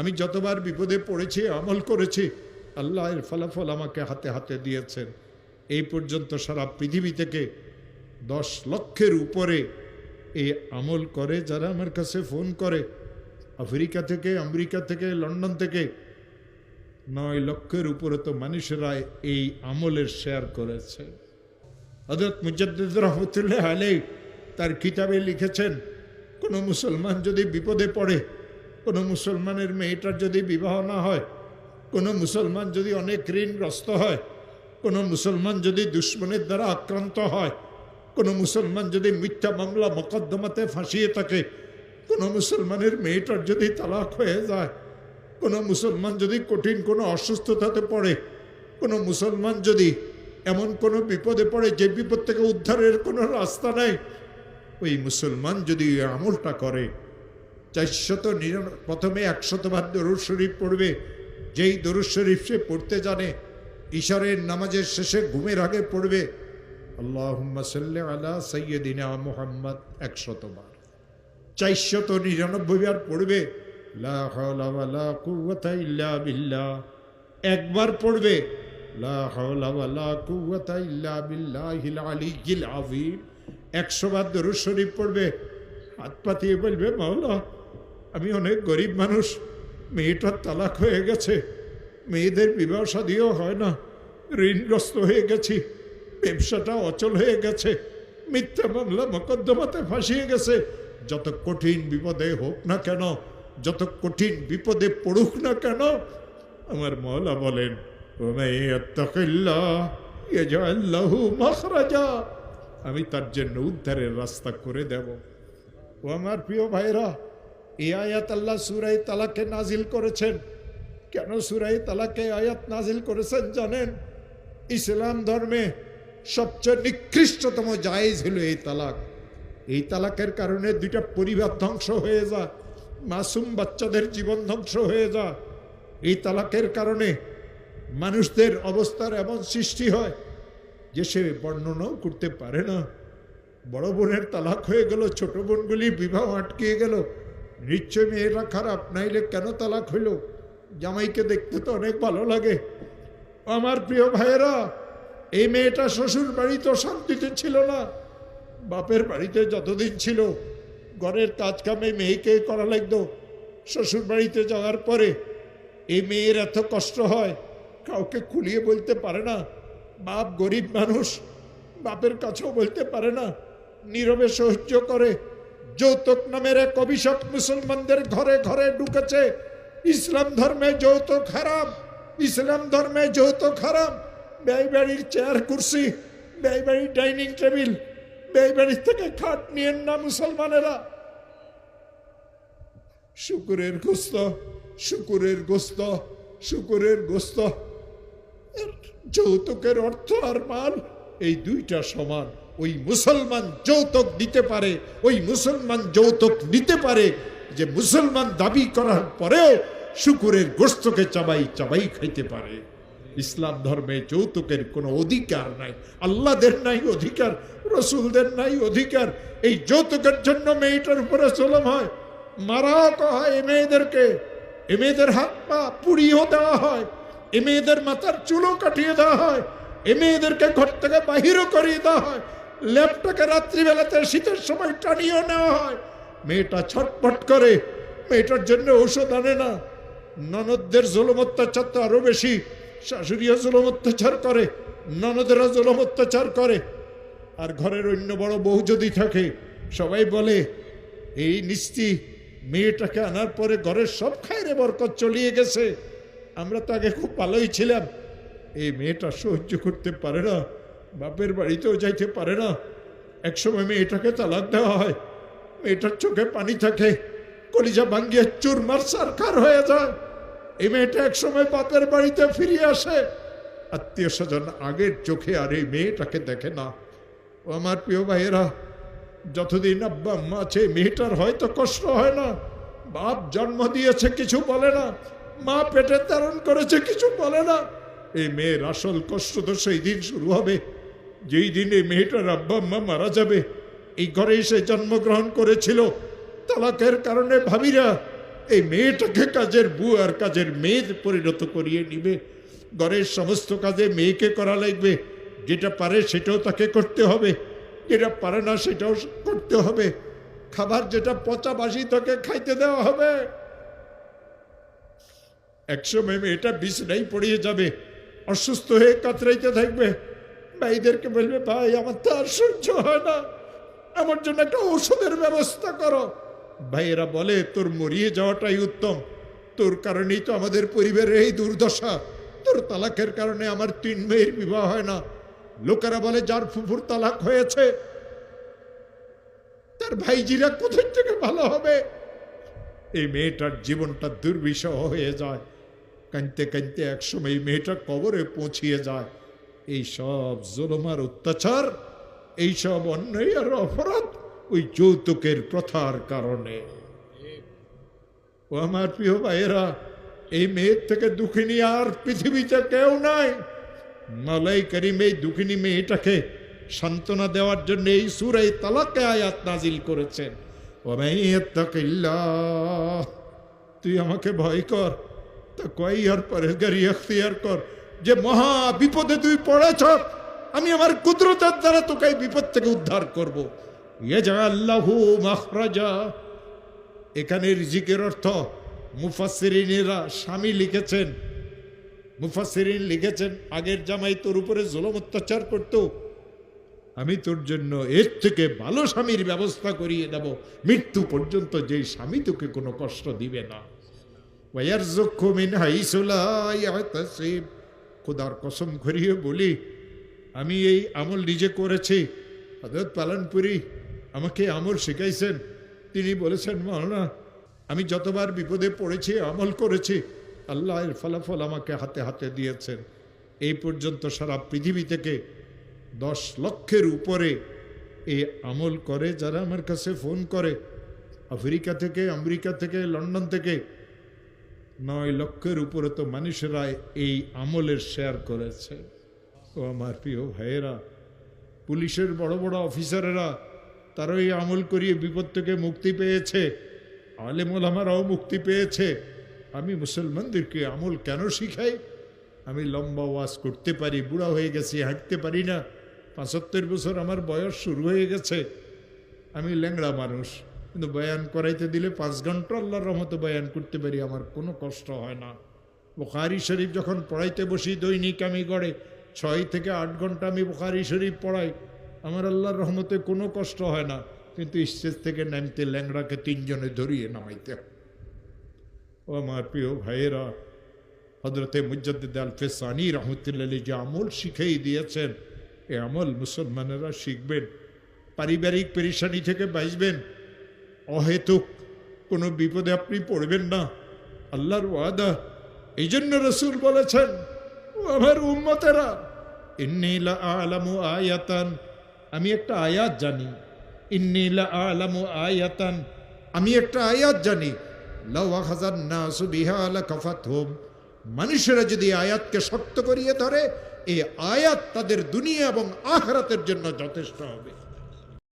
আমি যতবার বিপদে পড়েছি, আমল করেছি, আল্লাহ এর ফলাফল আমাকে হাতে হাতে দিয়েছেন। এই পর্যন্ত সারা পৃথিবী থেকে দশ লক্ষের উপরে এই আমল করে, যারা আমার কাছে ফোন করে, আফ্রিকা থেকে, আমেরিকা থেকে, লন্ডন থেকে, নয় লক্ষের উপরে তো মানুষেরা এই আমলের শেয়ার করেছে। হজরত মুজাদ্দিদ রহমতুল্লাহ আলী তার কিতাবে লিখেছেন, কোনো মুসলমান যদি বিপদে পড়ে কোনো মুসলমানের মেয়েটার যদি বিবাহ না হয়, কোনো মুসলমান যদি অনেক ঋণগ্রস্ত হয়, কোনো মুসলমান যদি দুশ্মনের দ্বারা আক্রান্ত হয়, কোনো মুসলমান যদি মিথ্যা মামলা মোকদ্দমাতে ফাঁসিয়ে থাকে, কোনো মুসলমানের মেয়েটার যদি তালাক হয়ে যায়, কোনো মুসলমান যদি কঠিন কোনো অসুস্থতাতে পড়ে, কোনো মুসলমান যদি এমন কোনো বিপদে পড়ে যে বিপদ থেকে উদ্ধারের কোনো রাস্তা নেই, ওই মুসলমান যদি আমলটা করে চারশত নিরান- প্রথমে একশতবার দরুদ শরীফ পড়বে। যেই দরুদ শরীফ সে পড়তে জানে ঈশ্বরের নামাজের শেষে ঘুমের আগে পড়বে। আল্লাহ সাল্লি আলা সৈয়দিনা মোহাম্মদ, একশতবার। চারশত নিরানব্বই বার পড়বে একবার পড়বে। একশো বার দরুদ শরীফ পড়বে। হাত পাতিয়ে বলবে, মাওলা আমি অনেক গরিব মানুষ। মেয়েটার তালাক হয়ে গেছে। মেয়েদের বিবাহ শাদিও হয় না। ঋণগ্রস্ত হয়ে গেছি। ব্যবসাটা অচল হয়ে গেছে। মিথ্যা মামলা মকদ্দমাতে ফাঁসিয়ে গেছে। যত কঠিন বিপদে হোক না কেন, যত কঠিন বিপদে পড়ুক না কেন, আমার মহলা বলেন "ওমাই ইয়াত্তাকিল্লাহ, ইয়াজআল লাহু মাখরাজা। আমি তার জন্য উদ্ধারের রাস্তা করে দেব। ও আমার প্রিয় ভাইরা এই আয়াত আল্লাহ সুরাই তালাকে নাজিল করেছেন। কেন সুরাই তালাকে আয়াত নাজিল করেছেন জানেন? ইসলাম ধর্মে সবচেয়ে নিকৃষ্টতম জায়েজ হলো এই তালাক। এই তালাকের কারণে দুইটা পরিবার ধ্বংস হয়ে যা মাসুম বাচ্চাদের জীবন ধ্বংস হয়ে যা এই তালাকের কারণে মানুষদের অবস্থার এমন সৃষ্টি হয় যে সে বর্ণনাও করতে পারে না। বড় বোনের তালাক হয়ে গেল, ছোট বোনগুলি বিবাহ আটকিয়ে গেল নিশ্চয় মেয়েরা খারাপ, নাইলে কেন তালাক হইল? জামাইকে দেখতে তো অনেক ভালো লাগে। আমার প্রিয় ভাইয়েরা, এই মেয়েটা শ্বশুর বাড়ি তো শান্তিতে ছিল না। বাপের বাড়িতে যতদিন ছিল, ঘরের কাজ কামে মেয়েকে করা লাগতো। শ্বশুর বাড়িতে যাওয়ার পরে এই মেয়ের এত কষ্ট হয়, কাউকে খুলিয়ে বলতে পারে না। বাপ গরিব মানুষ, বাপের কাছেও বলতে পারে না। নীরবে সহ্য করে যৌতুক নামের এক অভিশাপ মুসলমানদের ঘরে ঘরে ঢুকেছে। ইসলাম ধর্মে যৌতুক হারাম, ইসলাম ধর্মে যৌতুক হারাম। ব্যয় বাড়ির চেয়ার, কুর্সি ব্যয় বাড়ির ডাইনিং টেবিল ব্যয় বাড়ির থেকে খাট নিয়েন না মুসলমানেরা। শুকুরের গোস্ত শুকুরের গোস্ত শুকুরের গোস্ত। যৌতুকের অর্থ আর মাল এই দুইটা সমান। ওই মুসলমান যৌতুক দিতে পারে, ওই মুসলমান যৌতুক নিতে পারে, যে মুসলমান দাবি করার পরেও শুকুরের গোস্তকে চাবাই চাবাই খাইতে পারে। ইসলাম ধর্মে যৌতুকের কোনো অধিকার নাই আল্লাহদের নাই অধিকার, রসুলদের নাই অধিকার। এই যৌতুকের জন্য মেয়েটার উপরে চলম হয়, মারা হয় এ মেয়েদেরকে। এ মেয়েদের হাত পা পুড়িয়েও দেওয়া হয় এ মেয়েদের মাথার চুলও কাটিয়ে দেওয়া হয় এ মেয়েদেরকে ঘর থেকে বাহিরও করিয়ে দেওয়া হয়। ল্যাপটাকে রাত্রিবেলাতে শীতের সময় টানিয়েও নেওয়া হয়। মেয়েটা ছটপট করে, মেয়েটার জন্য ঔষধ আনে না। ননদদের জুলুম অত্যাচার তো আরও বেশি। শাশুড়িও জুলুম অত্যাচার করে ননদেরা জুলুম অত্যাচার করে। আর ঘরের অন্য বড় বউ যদি থাকে, সবাই বলে, এই নিস্তি, মেয়েটাকে আনার পরে ঘরের সব খায়রে বরকত চলিয়ে গেছে। আমরা তো আগে খুব ভালোই ছিলাম। এই মেয়েটা সহ্য করতে পারে না। বাপের বাড়িতেও যাইতে পারে না। একসময় মেয়েটাকে তালাক দেওয়া হয়। মেয়েটার চোখে পানি থাকে। কলিজা ভাঙ্গিয়ে চুরমার সারকার হয়ে যায়। এই মেয়েটা একসময় বাপের বাড়িতে ফিরে আসে। আত্মীয় স্বজন আগের চোখে আর এই মেয়েটাকে দেখে না। ও আমার প্রিয় ভাইয়েরা, যতদিন আব্বা আম্মা আছে মেয়েটার হয়তো কষ্ট হয় না। বাপ জন্ম দিয়েছে, কিছু বলে না। মা পেটে ধারণ করেছে, কিছু বলে না। এই মেয়ের আসল কষ্ট তো সেই দিন শুরু হবে। যেই দিনে মেয়েটার আব্বা আম্মা মারা যাবে, এই ঘরে এসে জন্মগ্রহণ করেছিল, তালাকের কারণে ভাবিরা এই মেয়েটাকে কাজের বউ আর কাজের মেয়ে পরিণত করিয়ে নিবে। ঘরের সমস্ত কাজে মেয়েকে করা লাগবে, যেটা পারে সেটাও তাকে করতে হবে, যেটা পারে না সেটাও করতে হবে। খাবার যেটা পচা বাসি তাকে খাইতে দেওয়া হবে। একসময় মেয়েটা বিছনাই পড়িয়ে যাবে, অসুস্থ হয়ে কাতরাইতে থাকবে। ভাইদেরকে বলবে, ভাই, আমার তো আর সহ্য হয় না। আমার জন্য একটা ওষুধের ব্যবস্থা করো। ভাইয়েরা বলে, তোর মরিয়ে যাওয়াটাই উত্তম। তোর কারণেই তো আমাদের পরিবারের এই দুর্দশা। তোর তালাকের কারণে আমার তিন মেয়ের বিবাহ হয় না। লোকেরা বলে, যার ফুফুর তালাক হয়েছে, তার ভাইজিরা কোথার থেকে ভালো হবে? এই মেয়েটার জীবনটা দুর্বিষহ হয়ে যায়। কাঁদতে কাঁদতে একসময় এই মেয়েটা কবরে পৌঁছিয়ে যায়। এই সব জুলমার অত্যাচার, এই সব অন্যায় আর অপরাধ ওই যৌতুকের প্রথার কারণে। ও আমার প্রিয় ভাইয়েরা, এই মেয়ের থেকে দুঃখিনী আর পৃথিবীতে কেউ নাই। মালাই করিম এই দুঃখিনী মেয়েটাকে সান্ত্বনা দেওয়ার জন্য এই সুরাই তালাকে আয়াত নাজিল করেছেন। তুই আমাকে ভয় কর তা কই আর পরেশগারি এখতিয়ার কর যে মহা বিপদে তুই পড়েছ, আমি আমার কুদরতের দ্বারা তোকে এই বিপদ থেকে উদ্ধার করব। ইয়াজআল্লাহু মাখরাজা। এখানে রিজিকের অর্থ মুফাসসিরিনেরা স্বামী লিখেছেন। মুফাসসিরিন লিখেছেন, আগের জামাই তোর উপরে জুলুম অত্যাচার করত। আমি তোর জন্য এর থেকে ভালো স্বামীর ব্যবস্থা করিয়ে দেব। মৃত্যু পর্যন্ত যেই স্বামী তোকে কোনো কষ্ট দিবে না। ওয়ারযুকহু মিন হাইসু লা ইয়াহতাসিব। খোদার কসম করিয়ে বলি, আমি এই আমল নিজে করেছি। হজরত পালনপুরি আমাকে আমল শিখাইছেন। তিনি বলেছেন, মাওলানা, আমি যতবার বিপদে পড়েছি, আমল করেছি, আল্লাহ এর ফলাফল আমাকে হাতে হাতে দিয়েছেন। এই পর্যন্ত সারা পৃথিবী থেকে দশ লক্ষের উপরে এ আমল করে, যারা আমার কাছে ফোন করে, আফ্রিকা থেকে, আমেরিকা থেকে, লন্ডন থেকে নয় লক্ষের উপরে তো মানুষেরা এই আমলের শেয়ার করেছে। ও আমার প্রিয় ভাইয়েরা, পুলিশের বড় বড় অফিসারেরা তারাও এই আমল করিয়ে বিপদ থেকে মুক্তি পেয়েছে আলেমুল আমারাও মুক্তি পেয়েছে। আমি মুসলমানদেরকে আমল কেন শিখাই? আমি লম্বা ওয়াজ করতে পারি, বুড়া হয়ে গেছি, হাঁটতে পারি না। পঁচাত্তর বছর আমার বয়স শুরু হয়ে গেছে। আমি ল্যাংড়া মানুষ। কিন্তু বয়ান করাইতে দিলে পাঁচ ঘণ্টা আল্লাহর রহমতে বয়ান করতে পারি, আমার কোনো কষ্ট হয় না বুখারি শরীফ যখন পড়াইতে বসি দৈনিক আমি গড়ে ছয় থেকে আট ঘণ্টা আমি বুখারি শরীফ পড়াই, আমার আল্লাহর রহমতে কোনো কষ্ট হয় না কিন্তু স্টেজ থেকে নামতে ল্যাংড়াকে তিনজনে ধরিয়ে নামাইতে। ও আমার প্রিয় ভাইয়েরা হজরতে মুজাদ্দিদ আল ফেসানি রহমতুল্লাহ যে আমল শিখেই দিয়েছেন, এ আমল মুসলমানেরা শিখবেন, পারিবারিক পেরেশানি থেকে বাঁচবেন অহেতুক কোনো বিপদে আপনি পড়বেন না। আল্লাহর ওয়াদা। এই জন্য রসুল বলেছেন, ও আমার উম্মতেরা ইন্নিলা আলামু আয়াতান। আমি একটা আয়াত জানি। ইন্নিলা আলামু আয়াতান। আমি একটা আয়াত জানি। মানুষেরা যদি আয়াতকে শক্ত করিয়ে ধরে, এই আয়াত তাদের দুনিয়া এবং আখরাতের জন্য যথেষ্ট হবে।